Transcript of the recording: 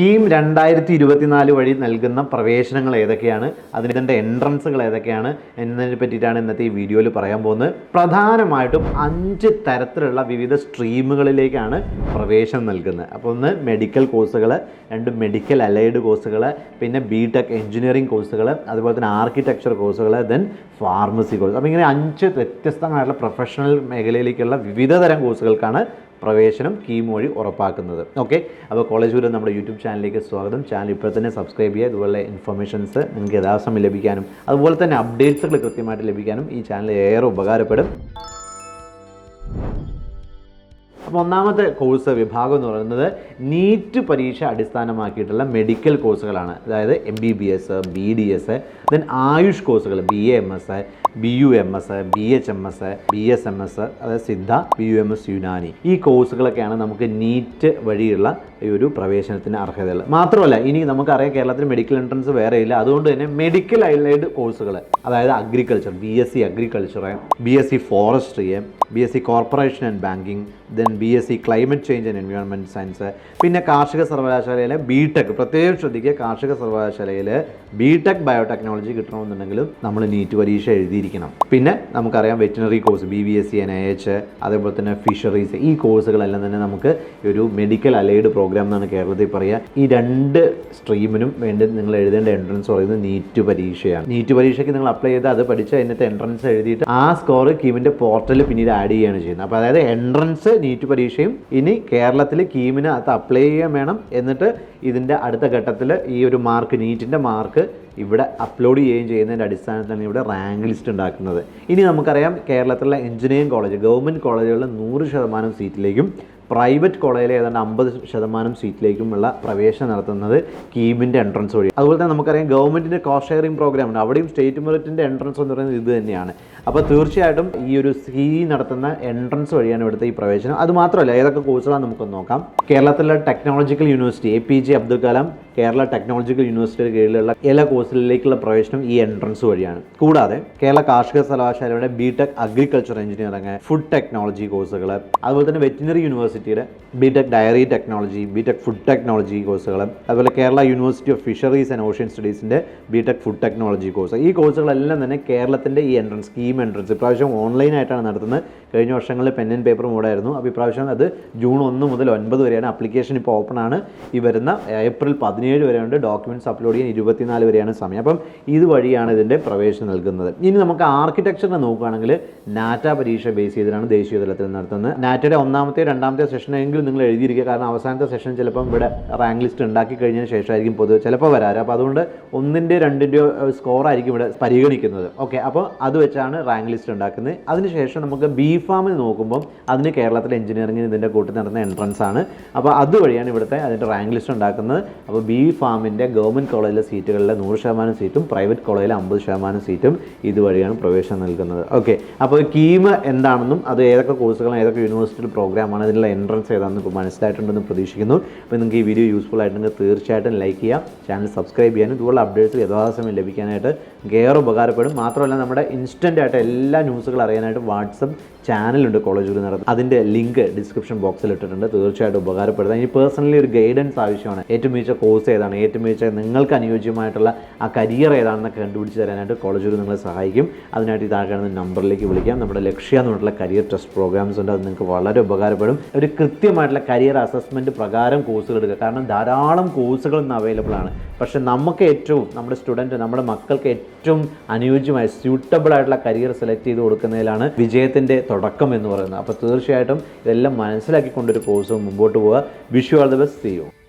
കീം രണ്ടായിരത്തി ഇരുപത്തിനാല് വഴി നൽകുന്ന പ്രവേശനങ്ങൾ ഏതൊക്കെയാണ്? അതിന്റെ എൻട്രൻസുകൾ ഏതൊക്കെയാണ്? എന്നതിനെ പറ്റിയിട്ടാണ് ഇന്നത്തെ ഈ വീഡിയോയിൽ പറയാൻ പോകുന്നത്. പ്രധാനമായിട്ടും അഞ്ച് തരത്തിലുള്ള വിവിധ സ്ട്രീമുകളിലേക്കാണ് പ്രവേശനം നൽകുന്നത്. അപ്പോൾ ഒന്ന് മെഡിക്കൽ കോഴ്സുകൾ രണ്ട് മെഡിക്കൽ അലൈഡ് കോഴ്സുകൾ പിന്നെ ബി ടെക് എഞ്ചിനീയറിംഗ് കോഴ്സുകൾ അതുപോലെ തന്നെ ആർക്കിടെക്ചർ കോഴ്സുകൾ ദെൻ ഫാർമസി കോഴ്സ്. അപ്പോൾ ഇങ്ങനെ അഞ്ച് വ്യത്യസ്തമായിട്ടുള്ള പ്രൊഫഷണൽ മേഖലയിലേക്കുള്ള വിവിധ തരം കോഴ്സുകൾക്കാണ് പ്രവേശനം കീം വഴി ഉറപ്പാക്കുന്നത്. ഓക്കെ? അപ്പോൾ കോളേജ് ഗുരു നമ്മുടെ യൂട്യൂബ് ചാനലിലേക്ക് സ്വാഗതം. ചാനൽ ഇപ്പോൾ തന്നെ സബ്സ്ക്രൈബ് ചെയ്യുക ഇതുപോലെ ഇൻഫർമേഷൻസ് നിങ്ങൾക്ക് യഥാസമയം ലഭിക്കാനും അതുപോലെ തന്നെ അപ്ഡേറ്റ്സുകൾ കൃത്യമായിട്ട് ലഭിക്കാനും ഈ ചാനൽ ഏറെ ഉപകാരപ്പെടും. അപ്പോൾ ഒന്നാമത്തെ കോഴ്സ് വിഭാഗം എന്ന് പറയുന്നത് നീറ്റ് പരീക്ഷ അടിസ്ഥാനമാക്കിയിട്ടുള്ള മെഡിക്കൽ കോഴ്സുകളാണ് അതായത് M B B S B D S then AYUSH കോഴ്സുകൾ B A M S B U M S B H M S B S M S അതായത് Siddha B U M S Unani. ഈ കോഴ്സുകളൊക്കെയാണ് നമുക്ക് NEET വഴിയുള്ള ഈ ഒരു പ്രവേശനത്തിന് അർഹതയുള്ളത് മാത്രമല്ല ഇനി നമുക്കറിയാം കേരളത്തിൽ മെഡിക്കൽ എൻട്രൻസ് വേറെ ഇല്ല. അതുകൊണ്ട് തന്നെ മെഡിക്കൽ അലൈഡ് കോഴ്സുകൾ അതായത് agriculture B S C agriculture B S C forestry B S C corporation and banking then B S C climate change and environment science പിന്നെ കാർഷിക സർവകലാശാലയിലെ ബി ടെക് പ്രത്യേകം ശ്രദ്ധിക്കുക കാർഷിക സർവകലാശാലയിൽ ബി ടെക് ബയോടെക്നോളജി കിട്ടണമെന്നുണ്ടെങ്കിലും നമ്മൾ നീറ്റ് പരീക്ഷ എഴുതിയിരിക്കണം. പിന്നെ നമുക്കറിയാം veterinary course B B S C N I H അതേപോലെ തന്നെ ഫിഷറീസ് ഈ കോഴ്സുകളെല്ലാം തന്നെ നമുക്ക് ഒരു മെഡിക്കൽ അലൈഡ് പ്രോഗ്രാം എന്നാണ് കേരളത്തിൽ പറയുക. ഈ രണ്ട് സ്ട്രീമിനും വേണ്ടി നിങ്ങൾ എഴുതേണ്ട എൻട്രൻസ് പറയുന്നത് നീറ്റ് പരീക്ഷയാണ്. നീറ്റ് പരീക്ഷയ്ക്ക് നിങ്ങൾ അപ്ലൈ ചെയ്ത് അത് പഠിച്ച് അതിനകത്ത് എൻട്രൻസ് എഴുതിയിട്ട് ആ സ്കോർ കീമിന്റെ പോർട്ടലിൽ പിന്നീട് ആഡ് ചെയ്യുകയാണ് ചെയ്യുന്നത്. അപ്പോൾ അതായത് എൻട്രൻസ് നീറ്റ് പരീക്ഷയും ഇനി കേരളത്തിൽ കീമിന് അത് അപ്ലൈ ചെയ്യാൻ വേണം എന്നിട്ട് ഇതിന്റെ അടുത്ത ഘട്ടത്തിൽ ഈ ഒരു മാർക്ക് നീറ്റിന്റെ മാർക്ക് ഇവിടെ അപ്ലോഡ് ചെയ്യുകയും ചെയ്യുന്നതിന്റെ അടിസ്ഥാനത്തിലാണ് ഇവിടെ റാങ്ക് ലിസ്റ്റ് ഉണ്ടാക്കുന്നത്. ഇനി നമുക്കറിയാം കേരളത്തിലെ എഞ്ചിനീയറിംഗ് കോളേജ് ഗവൺമെന്റ് കോളേജുകളിൽ നൂറ് ശതമാനം സീറ്റിലേക്കും പ്രൈവറ്റ് കോളേജിലെ ഏതാണ്ട് അമ്പത് ശതമാനം സീറ്റിലേക്കുമുള്ള പ്രവേശനം നടത്തുന്നത് കീമിന്റെ എൻട്രൻസ് വഴി. അതുപോലെ തന്നെ നമുക്കറിയാം ഗവൺമെന്റിന്റെ കോസ്റ്റ് ഷെയറിംഗ് പ്രോഗ്രാം ഉണ്ട്. അവിടെയും സ്റ്റേറ്റ് മെറിറ്റിന്റെ എൻട്രൻസ് എന്ന് പറയുന്നത് ഇത് തന്നെയാണ്. അപ്പോൾ തീർച്ചയായിട്ടും ഈ ഒരു സി നടത്തുന്ന എൻട്രൻസ് വഴിയാണ് ഇവിടുത്തെ ഈ പ്രവേശനം. അത് മാത്രമല്ല ഏതൊക്കെ കോഴ്സുകളാണ് നമുക്കൊന്ന് നോക്കാം. കേരളത്തിലെ technological university A P J Abdul Kalam Kerala technological യൂണിവേഴ്സിറ്റിയുടെ കീഴിലുള്ള എല്ലാ കോഴ്സുകളിലേക്കുള്ള പ്രവേശനം ഈ എൻട്രൻസ് വഴിയാണ്. കൂടാതെ കേരള കാർഷിക സർവകലാശാലയുടെ B tech agriculture engineering food technology കോഴ്സുകൾ അതുപോലെ തന്നെ വെറ്റിനറി യൂണിവേഴ്സിറ്റിയുടെ B tech dairy technology B tech food technology കോഴ്സുകൾ അതുപോലെ Kerala university of fisheries and ocean സ്റ്റഡീസിന്റെ B tech food technology course ഈ കോഴ്സുകളെല്ലാം തന്നെ കേരളത്തിന്റെ ഈ എൻട്രൻസ് സ്കീം എൻട്രൻസ് ഇപ്രാവശ്യം ഓൺലൈനായിട്ടാണ് നടത്തുന്നത്. കഴിഞ്ഞ വർഷങ്ങളിൽ പെൻ ആൻഡ് പേപ്പർ മോഡായിരുന്നു അപ്പോൾ ഇപ്രാവശ്യം അത് ജൂൺ ഒന്ന് മുതൽ ഒൻപത് വരെയാണ്. അപ്ലിക്കേഷൻ ഇപ്പോൾ ഓപ്പൺ ആണ്. ഈ വരുന്ന ഏപ്രിൽ പതിനേഴ് വരെയുണ്ട് ഡോക്യുമെന്റ്സ് അപ്ലോഡ് ചെയ്യാൻ ഇരുപത്തിനാല് വരെയാണ് സമയം. അപ്പം ഇതുവഴിയാണ് ഇതിന്റെ പ്രവേശനം നൽകുന്നത്. ഇനി നമുക്ക് ആർക്കിടെക്ചറിനെ നോക്കുകയാണെങ്കിൽ നാറ്റ പരീക്ഷ ബേസ് ചെയ്തിട്ടാണ് ദേശീയ തലത്തിൽ നടത്തുന്നത്. നാറ്റയുടെ ഒന്നാമത്തെ രണ്ടാമത്തെ സെഷനെങ്കിലും നിങ്ങൾ എഴുതിയിരിക്കുക. കാരണം അവസാനത്തെ സെഷൻ ചിലപ്പം ഇവിടെ റാങ്ക് ലിസ്റ്റ് ഉണ്ടാക്കി കഴിഞ്ഞതിന് ശേഷമായിരിക്കും പൊതുവെ ചിലപ്പോൾ വരാറ്. അപ്പോൾ അതുകൊണ്ട് ഒന്നിന്റെ രണ്ടിന്റെയോ സ്കോർ ആയിരിക്കും ഇവിടെ പരിഗണിക്കുന്നത്. ഓക്കെ അപ്പോൾ അത് വെച്ചാണ് റാങ്ക് ലിസ്റ്റ് ഉണ്ടാക്കുന്നത്. അതിനുശേഷം നമുക്ക് ബി ഫാമിൽ നോക്കുമ്പോൾ അതിന് കേരളത്തിലെ എഞ്ചിനീയറിംഗിന് ഇതിന്റെ കൂട്ടി നടന്ന എൻട്രൻസ് ആണ്. അപ്പോൾ അതുവഴിയാണ് ഇവിടുത്തെ അതിന്റെ റാങ്ക് ലിസ്റ്റ് ഉണ്ടാക്കുന്നത്. അപ്പോൾ ബി ഫാമിന്റെ ഗവൺമെന്റ് കോളേജിലെ സീറ്റുകളിലെ നൂറ് ശതമാനം സീറ്റും പ്രൈവറ്റ് കോളേജിലെ അമ്പത് ശതമാനം സീറ്റും ഇതുവഴിയാണ് പ്രവേശനം നൽകുന്നത്. ഓക്കെ അപ്പോൾ കീമ് എന്താണെന്നും അത് ഏതൊക്കെ കോഴ്സുകളും ഏതൊക്കെ യൂണിവേഴ്സിറ്റിയിൽ പ്രോഗ്രാമാണ് അതിനുള്ള എൻട്രൻസ് ഏതാണെന്ന് ഇപ്പോൾ മനസ്സിലായിട്ടുണ്ടെന്ന് പ്രതീക്ഷിക്കുന്നു. അപ്പോൾ നിങ്ങൾക്ക് ഈ വീഡിയോ യൂസ്ഫുൾ ആയിട്ടുണ്ടെങ്കിൽ തീർച്ചയായിട്ടും ലൈക്ക് ചെയ്യാം ചാനൽ സബ്സ്ക്രൈബ് ചെയ്യാനും ഇതുപോലുള്ള അപ്ഡേറ്റ്സ് യഥാസമയം ലഭിക്കാനായിട്ട് ഏറെ ഉപകാരപ്പെടും. മാത്രമല്ല നമ്മുടെ ഇൻസ്റ്റന്റ് ആയിട്ട് എല്ലാ ന്യൂസുകൾ അറിയാനായിട്ട് വാട്സപ്പ് ചാനലുണ്ട് കോളേജ് ഗുരു നടത്തുന്നത് അതിന്റെ ലിങ്ക് ഡിസ്ക്രിപ്ഷൻ ബോക്സിൽ ഇട്ടിട്ടുണ്ട്. തീർച്ചയായിട്ടും ഉപകാരപ്പെടുന്നത് ഇനി പേഴ്സണലി ഒരു ഗൈഡൻസ് ആവശ്യമാണ്. ഏറ്റവും മികച്ച കോഴ്സ് ഏതാണ്? ഏറ്റവും മികച്ച നിങ്ങൾക്ക് അനുയോജ്യമായിട്ടുള്ള ആ കരിയർ ഏതാണെന്നൊക്കെ കണ്ടുപിടിച്ച് തരാനായിട്ട് കോളേജ് ഗുരു നിങ്ങളെ സഹായിക്കും. അതിനായിട്ട് ഈ താഴെ നമ്പറിലേക്ക് വിളിക്കാം. നമ്മുടെ ലക്ഷ്യ എന്ന് പറഞ്ഞിട്ടുള്ള കരിയർ ടെസ്റ്റ് പ്രോഗ്രാംസ് ഉണ്ട്. അത് നിങ്ങൾക്ക് വളരെ ഉപകാരപ്പെടും. ഒരു കൃത്യമായിട്ടുള്ള കരിയർ അസസ്മെന്റ് പ്രകാരം കോഴ്സുകൾ എടുക്കുക. കാരണം ധാരാളം കോഴ്സുകൾ ഇന്ന് അവൈലബിൾ ആണ്. പക്ഷേ നമുക്ക് ഏറ്റവും നമ്മുടെ സ്റ്റുഡന്റ് നമ്മുടെ മക്കൾക്ക് ഏറ്റവും അനുയോജ്യമായ സ്യൂട്ടബിൾ ആയിട്ടുള്ള കരിയർ സെലക്ട് ചെയ്ത് കൊടുക്കുന്നതിലാണ് വിജയത്തിന്റെ തുടക്കം എന്ന് പറയുന്നത്. അപ്പോൾ തീർച്ചയായിട്ടും ഇതെല്ലാം മനസ്സിലാക്കിക്കൊണ്ടൊരു കോഴ്സ് മുമ്പോട്ട് പോവുക. വിഷു ആൾ ദ ബെസ്റ്റ് ചെയ്യും